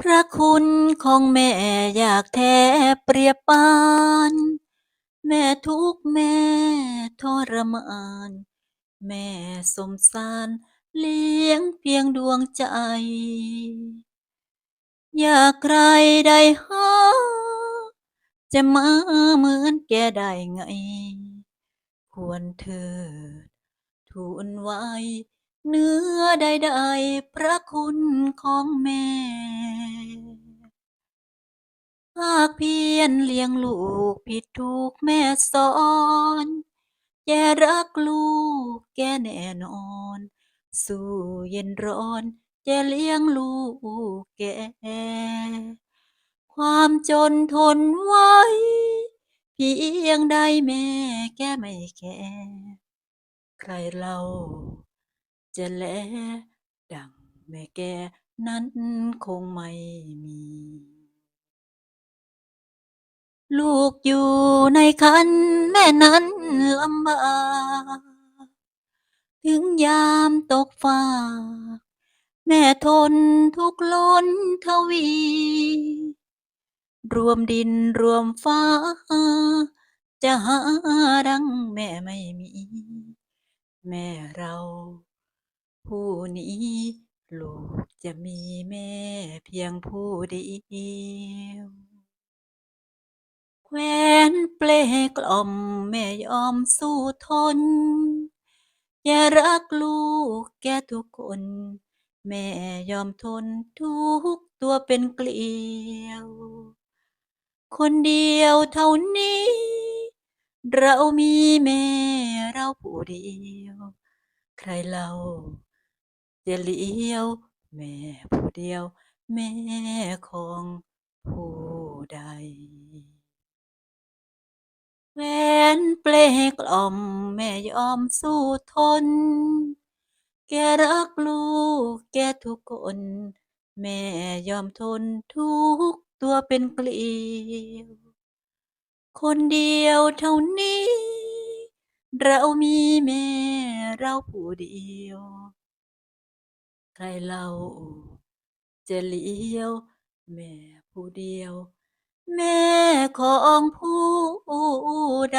พระคุณของแม่อยากแทบเปรียบปาน แม่ทุกแม่ทรมาน แม่สมสารเลี้ยงเพียงดวงใจ อยากใครได้หาจะมาเหมือนแกได้ไง ควรเถิดทูลไว้เนื้อใดๆพระคุณของแม่ ภาคเพียรเลี้ยงลูกผิดถูกแม่สอน แกรักลูกแกแน่นอน สู้เย็นร้อน แกเลี้ยงลูกแก ความจนทนไว้ เพียงใดแม่แกไม่แคร์ใครเล่าจะแลดังแม่แกนั้นคงไม่มี ลูกอยู่ในครรภ์แม่นั้นลำบากถึงยามตกฟ้าแม่ทนทุกข์ล้นทวี รวมดินรวมฟ้า จะหาดังแม่ไม่มี แม่เรา ผู้นี้ ลูกจะมีแม่เพียงผู้เดียว แคว้นเปลกล่อมแม่ยอมสู้ทน แกรักลูกแกทุกคน แม่ยอมทนทุกตัวเป็นเกลียว คนเดียวเท่านี้ เรามีแม่เราผู้เดียว ใครเล่าจะเลี้ยว แม่ผู้เดียว แม่ของผู้ใด เปลกล่อมแม่ยอมสู้ทน แกรักลูกแกทุกคน แม่ยอมทนทุกตัวเป็นเกลียว คนเดียวเท่านี้ เรามีแม่เราผู้เดียว ใครเล่าจะเลี้ยว แม่ผู้เดียว แม่ของผู้ใด